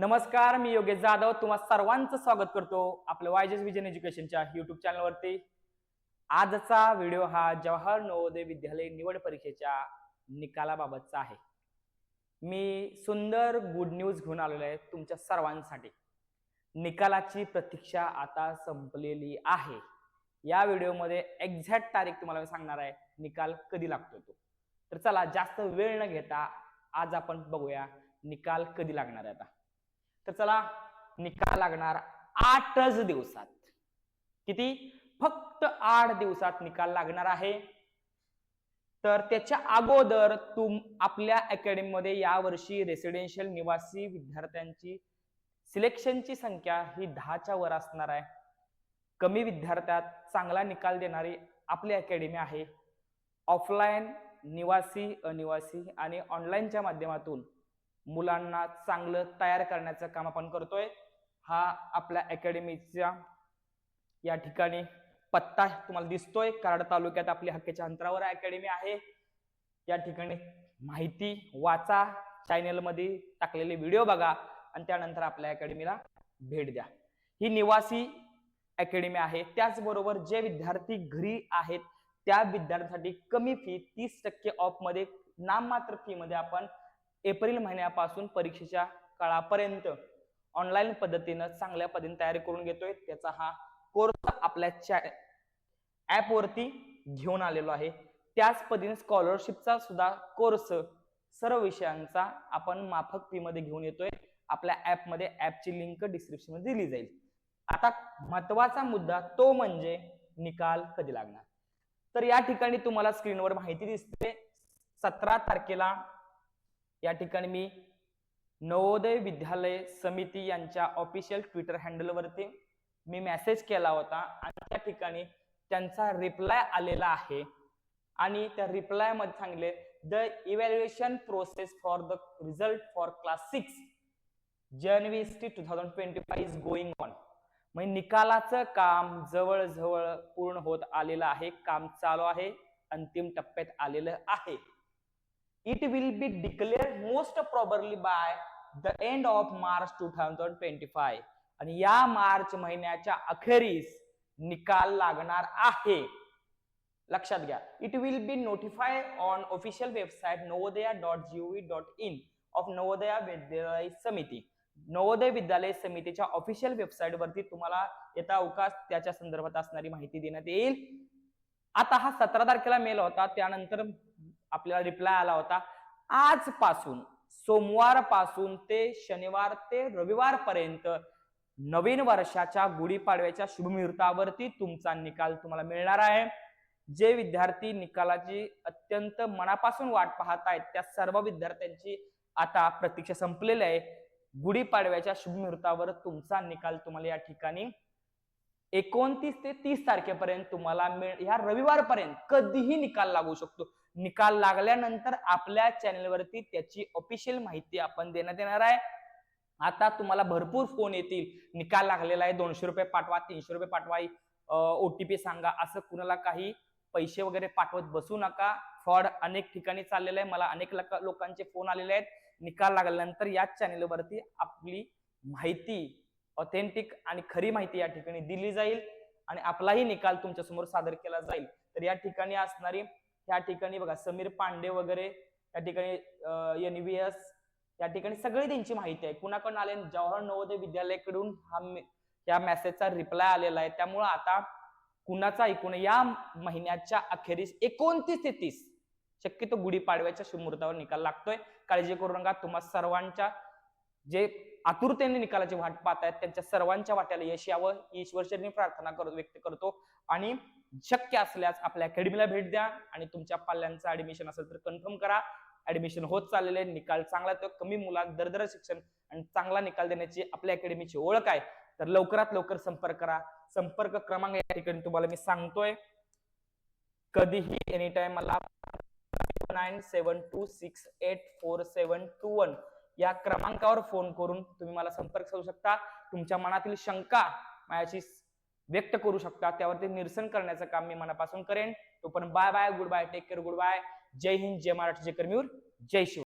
नमस्कार मी योगेश जाधव. तुम्हा सर्वांचं स्वागत करतो आपल्या वायजेस विजन एज्युकेशनच्या युट्यूब चॅनलवरती आजचा व्हिडिओ हा जवाहर नवोदय विद्यालय निवड परीक्षेच्या निकालाबाबतचा आहे. मी सुंदर गुड न्यूज घेऊन आलेलो आहे तुमच्या सर्वांसाठी. निकालाची प्रतीक्षा आता संपलेली आहे. या व्हिडिओमध्ये एक्झॅक्ट तारीख तुम्हाला मी सांगणार आहे निकाल कधी लागतो तो. तर चला जास्त वेळ न घेता आज आपण बघूया निकाल कधी लागणार आहे आता. तर चला निकाल लागणार आठच दिवसात. किती? फक्त आठ दिवसात निकाल लागणार आहे. तर त्याच्या अगोदर तुम आपल्या अकॅडमीमध्ये यावर्षी रेसिडेन्शियल निवासी विद्यार्थ्यांची सिलेक्शनची संख्या ही दहाच्या वर असणार आहे. कमी विद्यार्थ्यात चांगला निकाल देणारी आपली अकॅडमी आहे. ऑफलाईन निवासी अनिवासी आणि ऑनलाईनच्या माध्यमातून मुलांना चांगलं तयार करण्याचं काम आपण करतोय. हा आपल्या अकॅडमीच्या या ठिकाणी पत्ता तुम्हाला दिसतोय. कराड तालुक्यात आपली हक्केच्या अंतरावर अकॅडमी आहे. या ठिकाणी माहिती वाचा. चॅनेलमध्ये टाकलेले व्हिडिओ बघा आणि त्यानंतर आपल्या अकॅडमीला भेट द्या. ही निवासी अकॅडमी आहे. त्याचबरोबर जे विद्यार्थी घरी आहेत त्या विद्यार्थ्यांसाठी कमी फी तीस टक्के ऑफमध्ये नाममात्र फी मध्ये आपण एप्रिल महिन्यापासून परीक्षेच्या काळापर्यंत ऑनलाईन पद्धतीनं चांगल्या पद्धतीने तयारी करून घेतोय. त्याचा हा कोर्स आपल्या ऍप वरती घेऊन आलेलो आहे. त्याच पद्धतीने स्कॉलरशिपचा सुद्धा कोर्स सर्व विषयांचा आपण माफक फीमध्ये घेऊन येतोय. आपल्या ऍपमध्ये ऍपची लिंक डिस्क्रिप्शनमध्ये दिली जाईल. आता महत्त्वाचा मुद्दा तो म्हणजे निकाल कधी लागणार? तर या ठिकाणी तुम्हाला स्क्रीनवर माहिती दिसते. सतरा तारखेला या ठिकाणी मी नवोदय विद्यालय समिती यांच्या ऑफिशियल ट्विटर हँडलवरती मी मेसेज केला होता आणि त्या ठिकाणी त्यांचा रिप्लाय आलेला आहे. आणि त्या रिप्लायमध्ये सांगले the evaluation process for the result for class six JNVST two thousand twenty five is going on म्हणजे निकालाचं काम जवळजवळ पूर्ण होत आलेलं आहे काम चालू आहे अंतिम टप्प्यात आलेलं आहे. It will be declared most probably by the end of March two thousand twenty आणि या मार्च महिन्याच्या अखेरीस निकाल लागणार आहे. लक्षात घ्या. It will be notify on official website Navodaya dot G O V dot in of Navodaya Vidyalaya Samiti Navodaya विद्यालय समितीच्या ऑफिशियल वेबसाईट वरती तुम्हाला येता अवकाश त्याच्या संदर्भात असणारी माहिती देण्यात येईल. आता हा सतरा तारखेला मेल होता. त्यानंतर आपल्याला रिप्लाय आला होता आजपासून सोमवारपासून ते शनिवार ते रविवारपर्यंत नवीन वर्षाच्या गुढीपाडव्याच्या शुभमुहूर्तावरती तुमचा निकाल तुम्हाला मिळणार आहे. जे विद्यार्थी निकालाची अत्यंत मनापासून वाट पाहत आहेत त्या सर्व विद्यार्थ्यांची आता प्रतीक्षा संपलेली आहे. गुढीपाडव्याच्या शुभमुहूर्तावर तुमचा निकाल तुम्हाला या ठिकाणी एकोणतीस ते तीस तारखेपर्यंत तुम्हाला मिळ ह्या रविवारपर्यंत कधीही निकाल लागू शकतो. निकाल लागल्यानंतर आपल्या चॅनेलवरती त्याची ऑफिशियल माहिती आपण देण्यात येणार आहे. आता तुम्हाला भरपूर फोन येतील. निकाल लागलेला आहे. दोनशे रुपये पाठवा तीनशे रुपये पाठवा. ओटीपी सांगा. असं कुणाला काही पैसे वगैरे पाठवत बसू नका. फ्रॉड अनेक ठिकाणी चाललेलं आहे. मला अनेक लोकांचे फोन आलेले आहेत. निकाल लागल्यानंतर याच चॅनेलवरती आपली माहिती ऑथेंटिक आणि खरी माहिती या ठिकाणी दिली जाईल आणि आपलाही निकाल तुमच्यासमोर सादर केला जाईल. तर या ठिकाणी असणारी त्या ठिकाणी बघा समीर पांडे वगैरे त्या ठिकाणी एन व्ही एस या ठिकाणी सगळी त्यांची माहिती आहे. कुणाकडून आले जवाहर नवोदय विद्यालयाकडून हा या मेसेजचा रिप्लाय आलेला आहे. त्यामुळं आता कुणाचा ऐकून या महिन्याच्या अखेरीस एकोणतीस ते तीस शक्यतो गुढीपाडव्याच्या शुभमुहूर्तावर निकाल लागतोय. काळजी करू नका. तुम्हा सर्वांच्या जे आतुरतेने निकालाची वाट पाहत आहेत त्यांच्या सर्वांच्या वाट्याला यश यावं. ईश्वरचरणी प्रार्थना करत व्यक्त करतो. आणि शक्य असल्यास आपल्या अकॅडमीला भेट द्या. आणि तुमच्या पाल्यांचं ऍडमिशन असेल तर कन्फर्म करा. ऍडमिशन होत चाललेले निकाल चांगला तो कमी मुलात दरदर शिक्षण आणि चांगला निकाल देण्याची आपल्या अकॅडमीची ओळख आहे. तर लवकरात लवकर संपर्क करा. संपर्क क्रमांक या ठिकाणी तुम्हाला मी सांगतोय. कधीही एनी टाइम मला nine seven two six eight four seven two one या क्रमांकावर फोन करून तुम्ही मला संपर्क साधू शकता. तुमच्या मनातील शंका माझ्याशी व्यक्त करू शकता. त्यावरती निरसन करण्याचं काम मी मनापासून करेन. तोपर्यंत bye bye good bye take care good bye. जय हिंद जय महाराष्ट्र जय कर्मीवर जय शिव